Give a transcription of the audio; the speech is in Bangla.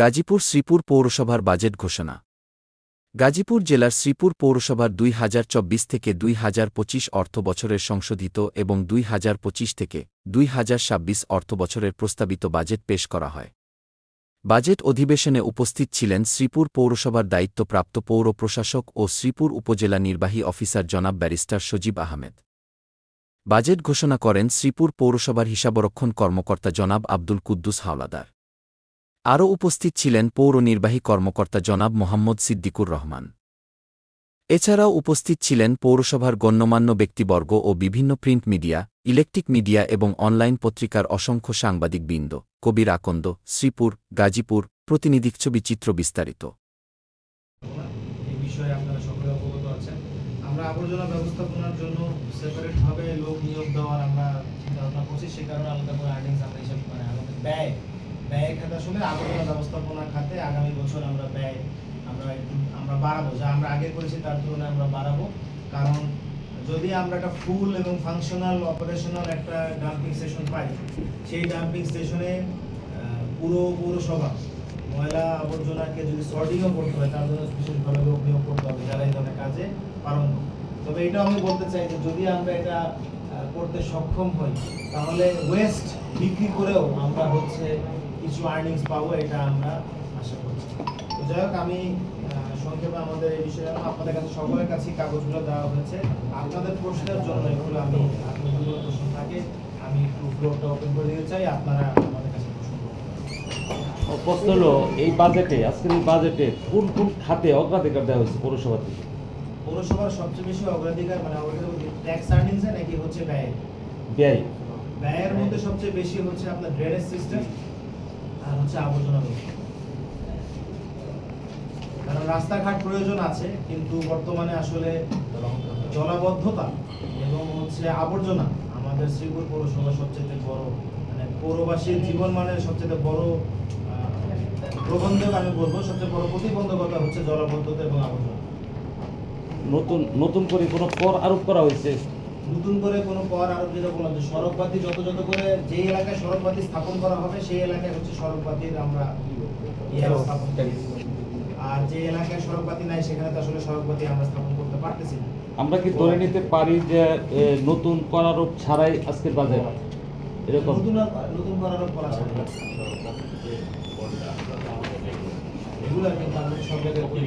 গাজীপুর শ্রীপুর পৌরসভার বাজেট ঘোষণা। গাজীপুর জেলার শ্রীপুর পৌরসভার দুই হাজার চব্বিশ থেকে দুই হাজার পঁচিশ অর্থ বছরের সংশোধিত এবং দুই হাজার পঁচিশ থেকে দুই হাজার ছাব্বিশ অর্থ বছরের প্রস্তাবিত বাজেট পেশ করা হয়। বাজেট অধিবেশনে উপস্থিত ছিলেন শ্রীপুর পৌরসভার দায়িত্বপ্রাপ্ত পৌর প্রশাসক ও শ্রীপুর উপজেলা নির্বাহী অফিসার জনাব ব্যারিস্টার সজীব আহমেদ। বাজেট ঘোষণা করেন শ্রীপুর পৌরসভার হিসাবরক্ষণ কর্মকর্তা জনাব আব্দুল কুদ্দুস হাওলাদার। আরও উপস্থিত ছিলেন পৌর নির্বাহী কর্মকর্তা জনাব মোহাম্মদ সিদ্দিকুর রহমান। এছাড়াও উপস্থিত ছিলেন পৌরসভার গণ্যমান্য ব্যক্তিবর্গ ও বিভিন্ন প্রিন্ট মিডিয়া, ইলেকট্রিক মিডিয়া এবং অনলাইন পত্রিকার অসংখ্য সাংবাদিকবৃন্দ, কবির আকন্দ, শ্রীপুর, গাজীপুর, প্রতিনিধিক ছবি চিত্র বিস্তারিত। আমরা আবর্জনা ব্যবস্থাপনার জন্য সেপারেট ভাবে লোক নিয়োগ দেওয়ার আমরা চিন্তা ভাবনা করছি, সে কারণে আলাদা করে আর্নিংস আমরা মানে আমাদের ব্যয় ব্যয় খাতে আসলে আবর্জনা ব্যবস্থাপনা খাতে আগামী বছর আমরা ব্যয় আমরা আমরা বাড়াবো। যা আমরা আগে করেছি তার তুলনায় আমরা বাড়াবো। কারণ যদি আমরা একটা ফুল এবং ফাংশনাল অপারেশনাল একটা ডাম্পিং স্টেশন পাই, সেই ডাম্পিং স্টেশনে পুরো পৌরসভা, ময়লা আবর্জনাকে যদি সর্টিংও করতে হয়, তার জন্য স্পেশালভাবে লোক নিয়োগ করতে হবে, যারা এই ধরনের কাজে পারঙ্গম। তবে এটাও আমি বলতে চাই যে যদি আমরা এটা করতে সক্ষম হই, তাহলে ওয়েস্ট বিক্রি করেও আমরা হচ্ছে কিছু আর্নিংস পাবো, এটা আমরা আশা করছি। তো যাই হোক, আমি সংক্ষেপে আমাদের এই বিষয়ে আপনাদের কাছে সকলের কাছে কাগজগুলো দেওয়া হয়েছে। আপনাদের প্রশ্নের জন্য এগুলো আমি, আপনাদের প্রশ্ন থাকে, আমি একটু ফ্লোরটা ওপেন করে দিতে চাই, আপনারা আমাদের কাছে প্রশ্ন হলো, এই বাজেটে আজকের এই বাজেটে কোন কোন খাতে অগ্রাধিকার দেওয়া হয়েছে পৌরসভা থেকে? পৌরসভার সবচেয়ে বেশি অগ্রাধিকার মানে ট্যাক্স আর্নিংসে নাকি হচ্ছে ব্যয়? ব্যয়। ব্যয়ের মধ্যে সবচেয়ে বেশি হচ্ছে আপনার ড্রেনেজ সিস্টেম আর হচ্ছে আবর্জনা কারণ রাস্তাঘাট প্রয়োজন আছে কিন্তু বর্তমানে আসলে জলাবদ্ধতা এবং হচ্ছে আবর্জনা আমাদের শ্রীপুর পৌরসভা সবচেয়ে বড় মানে পৌরবাসীর জীবন মানের সবচেয়ে বড় প্রবন্ধক আমি বলব সবচেয়ে বড় প্রতিবন্ধকতা হচ্ছে জলাবদ্ধতা এবং আবর্জনা। নতুন নতুন করে কোনো কর আরোপ করা হয়েছে? নতুন করে কোনো কর আরোপ যেটা বললাম যে সড়কবাতি যত যত করে যে এলাকায় সড়কবাতি স্থাপন করা হবে সেই এলাকায় হচ্ছে সড়কবাতির আমরা স্থাপন আর যে এলাকায় সড়কবাতি নাই সেখানে তো আসলে সড়কবাতি আমরা স্থাপন করতে পারতেছি না। আমরা কি ধরে নিতে পারি যে নতুন কর আরোপ ছাড়াই আজকের বাজেট এরকম? নতুন নতুন কর আরোপ করা যাবে না। এগুলো কিন্তু আমাদের সব জায়গায় করি।